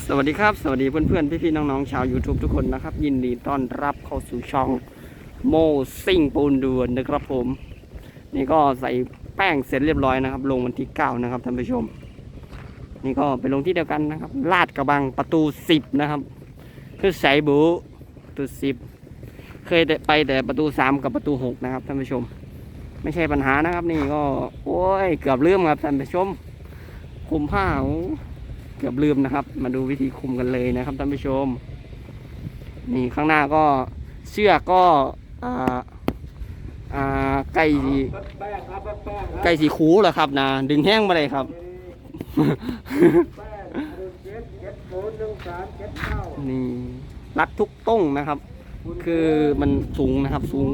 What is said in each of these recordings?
สวัสดีครับ สวัสดีเพื่อนๆ พี่ๆ น้องๆ ชาว YouTube ทุกคนนะครับ ยินดีต้อนรับเข้าสู่ช่องโมซิ่งปูนด่วนนะครับผม นี่ก็ใส่แป้งเสร็จเรียบร้อยนะครับ ลงวันที่ 9 นะครับท่านผู้ชม นี่ก็ไปลงที่เดียวกันนะครับ ลาดกระบังประตู 10 นะครับ คือใส่บูประตู10 เคยไปแต่ประตู 3 กับประตู 6 นะครับท่านผู้ชม ไม่ใช่ปัญหานะครับนี่ก็ โอ้ย เกือบลืมครับท่านผู้ชมคุมผ้าโอ้ กือบลืมนะครับ มาดูวิธีคุมกันเลยนะครับท่านผู้ชม นี่ข้างหน้าก็เชือกก็อ่าอ่าไก่สีแป้งครับแป้งครับไก่สีคูเหรอครับนะดึงแห้งมาเลยครับ นี่รัดทุกต้งนะครับ คือมันสูงนะครับสูง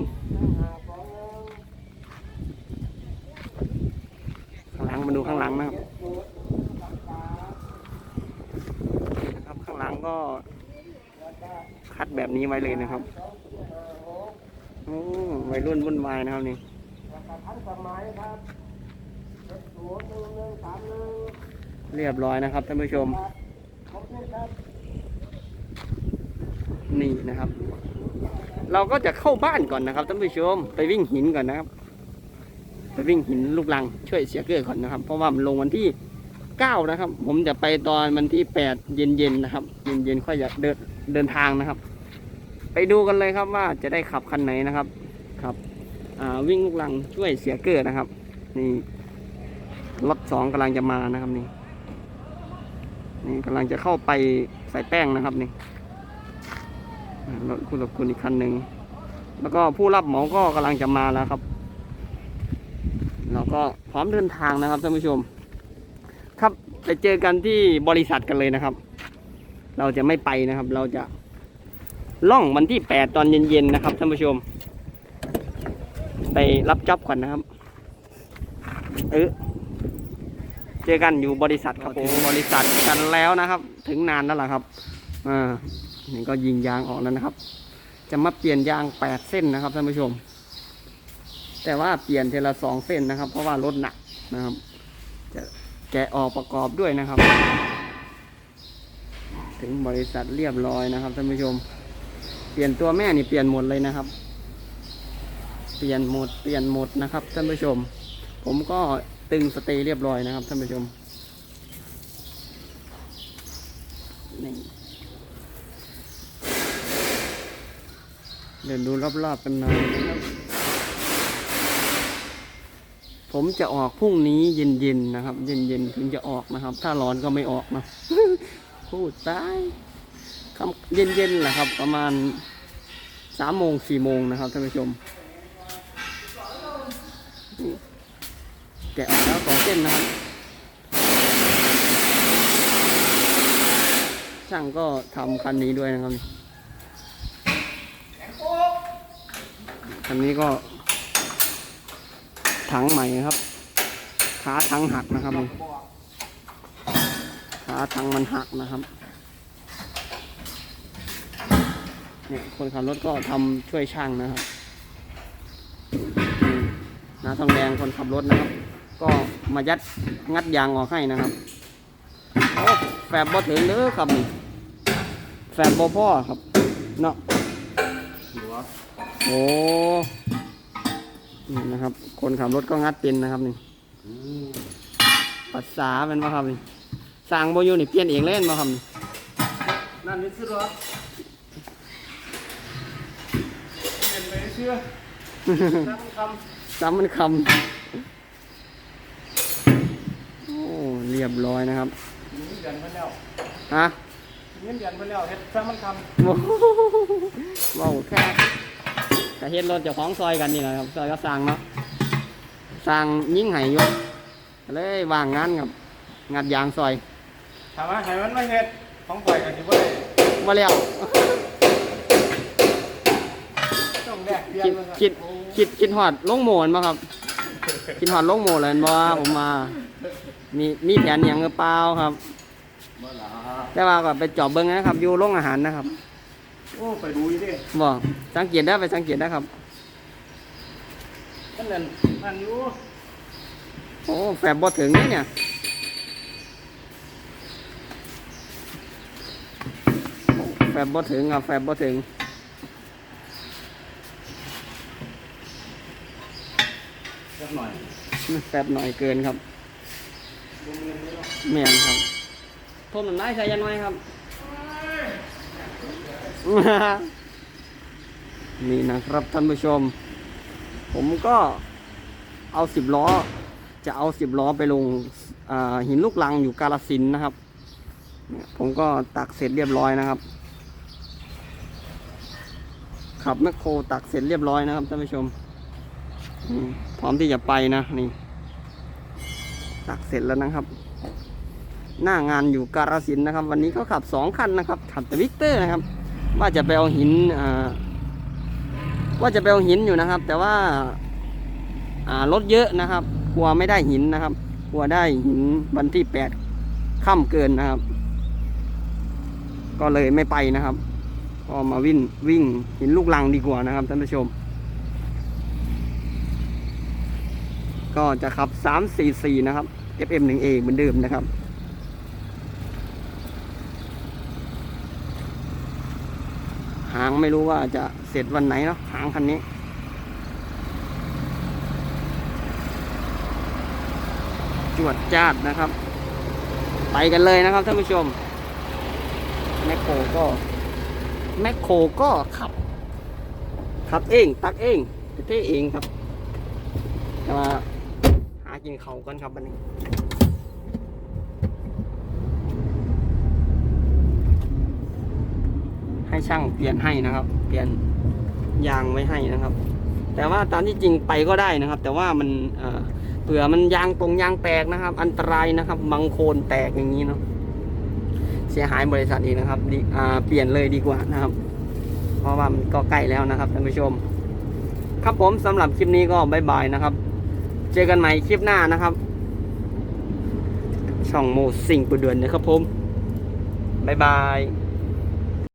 ห้าสองหนึ่งข้างหลังมาดูข้างหลังนะครับ เจ็ดศูนย์ นี่นะครับ ข้างหลัง ก็คัดแบบนี้ไว้เลยนะครับโอ้วัยรุ่นวุ่นวายนะครับนี่เรียบร้อยนะครับท่านผู้ชมนี่นี่นะครับ เราก็จะเข้าบ้านก่อนนะครับท่านผู้ชม ไปวิ่งหินก่อนนะครับ ไปวิ่งหินลูกลังช่วยเสียเกลือก่อนนะครับ เพราะว่ามันลงวันที่ เก้านะครับ ผมจะไปตอนวันที่แปดเย็นๆนะครับ เย็นๆค่อยจะเดินเดินทางนะครับ ไปดูกันเลยครับว่าจะได้ขับคันไหนนะครับครับวิ่งลูกลังช่วยเสียเกลือนะครับ นี่รถสองกำลังจะมานะครับนี่นี่กำลังจะเข้าไปใส่แป้งนะครับนี่รถคุณรบคุณอีกคันหนึ่งแล้วก็ผู้รับเหมาก็กำลังจะมาแล้วครับ เราก็พร้อมเดินทางนะครับท่านผู้ชม ครับไปเจอกันที่บริษัทกันเลยนะครับ เราจะไม่ไปนะครับ เราจะล่องวันที่แปดตอนเย็นๆนะครับท่านผู้ชม ไปรับจ็อบก่อนนะครับ เออเจอกันอยู่บริษัทครับผมบริษัทกันแล้วนะครับ ถึงนานแล้วล่ะครับอ่านี่ก็ยิงยางออกแล้วนะครับ จะมาเปลี่ยนยางแปดเส้นนะครับท่านผู้ชม แต่ว่าเปลี่ยนเทละสองเส้นนะครับ เพราะว่ารถหนักนะครับ จะ แกะออกประกอบด้วยนะครับ ถึงบริษัทเรียบร้อยนะครับท่านผู้ชม เปลี่ยนตัวแม่นี่เปลี่ยนหมดเลยนะครับ เปลี่ยนหมดเปลี่ยนหมดนะครับท่านผู้ชม ผมก็ตึงสเตย์เรียบร้อยนะครับท่านผู้ชมนี่เดินดูรอบๆกันหน่อยนะครับ ผมจะออกพรุ่งนี้เย็นๆนะครับ เย็นๆถึงจะออกนะครับ ถ้าร้อนก็ไม่ออกนะพูดตายคำเย็นๆแหละครับ ประมาณสามโมงสี่โมงนะครับท่านผู้ชมแกะออกแล้วสองเส้นนะครับ ช่างก็ทำคันนี้ด้วยนะครับคันนี้ก็ ถังใหม่ครับ ขาถังหักนะครับขาถังมันหักนะครับเนี่ยคนขับรถก็ทำช่วยช่างนะครับนี่นาทองแดงคนขับรถนะครับ ก็มายัดงัดยางออกให้นะครับโอ้แฝบบ่ถึงเด้อครับนี่แฝบบ่พ่อครับเนาะโอ้ นี่นะครับ คนขับรถก็งัดเป็นนะครับนี่ภาษาเป็นมาครับนี่สร้างโบอยูนี่เปลี่ยนเองเล่นมาครับนี่นั่นนี่คือรถเห็นไหมเชื่อนั่นคซ้ำมันคำโอ้เรียบร้อยนะครับำเงินเดือนไปแล้วฮะเงินเดือนไปแล้วเฮ็ดซ้ำมันคโอ้โหว้าวแค่ กระเฮ็ดรถเจ้าของซอยกันนี่แหละครับซอยก็สร้างเนาะสร้างยิ่งไห้อยกเลยว่างงานครับงัดยางซอยำถามว่าให้มันมาเฮ็ดของปล่อยกันสิบ่ได้มาแล้วต้องแลกเปลี่ยนคิดมาซะคิดโอ้คิดคิดหอดลงโหมนมาครับ คิดหอดลงโหมเลยบ่ผมมา มีมีแผนอย่างหรือเปล่าครับ บ่ล่ะแต่ว่าก็ไปจอบเบิ้งนะครับ อยู่โรงอาหารนะครับ โอ้ไปดูอยู่ดิบอกสังเกตได้ไปสังเกตได้ครับนั่นนั่นนั่นอยู่โอ้แฝบบ่ถึงนี่เนี่ยบบ่ถึงครับแฟบบ่ถึงสักหน่อยแฟบหน่อยเกินครับเมียนครับทมหนึ่งได้ใช้ยันไว้ครับ นี่นะครับท่านผู้ชม ผมก็เอาสิบล้อ จะเอาสิบล้อไปลงหินลูกลังอยู่กาลสินนะครับ ผมก็ตักเสร็จเรียบร้อยนะครับ ขับแมคโครตักเสร็จเรียบร้อยนะครับท่านผู้ชมพร้อมที่จะไปนะนี่ตักเสร็จแล้วนะครับ หน้างานอยู่กาลสินนะครับ วันนี้ก็ขับสองคันนะครับ ขับแต่วิกเตอร์นะครับ ว่าจะไปเอาหินว่าจะไปเอาหินอยู่นะครับ แต่ว่าอ่ารถเยอะนะครับ กลัวไม่ได้หินนะครับ กลัวได้หินวันที่แปดค่ำเกินนะครับ ก็เลยไม่ไปนะครับก็มาวิ่งวิ่งหินลูกลังดีกว่านะครับท่านผู้ชม ก็จะขับ 344 นะครับ FM 1A เหมือนเดิมนะครับางไม่รู้ว่าจะเสร็จวันไหนเนาะหางคันนี้จวดจ้าดนะครับ ไปกันเลยนะครับท่านผู้ชมแมคโครก็แมคโครก็ขับขับเอง ตักเองเท่เองครับแต่ว่าหากินเขากันครับวันนี้ ให้ช่างเปลี่ยนให้นะครับ เปลี่ยนยางไว้ให้นะครับ แต่ว่าตามที่จริงไปก็ได้นะครับ แต่ว่ามันเเผื่อมันยางตรงยางแตกนะครับ อันตรายนะครับบางโคนแตกอย่างนี้เนาะเสียหายบริษัทอีกนะครับดีเปลี่ยนเลยดีกว่านะครับ เพราะว่ามันก็ใกล้แล้วนะครับท่านผู้ชม ครับผมสำหรับคลิปนี้ก็บายบายนะครับ เจอกันใหม่คลิปหน้านะครับ ช่องโมสิ่งปุเดือนนะครับผมบายบาย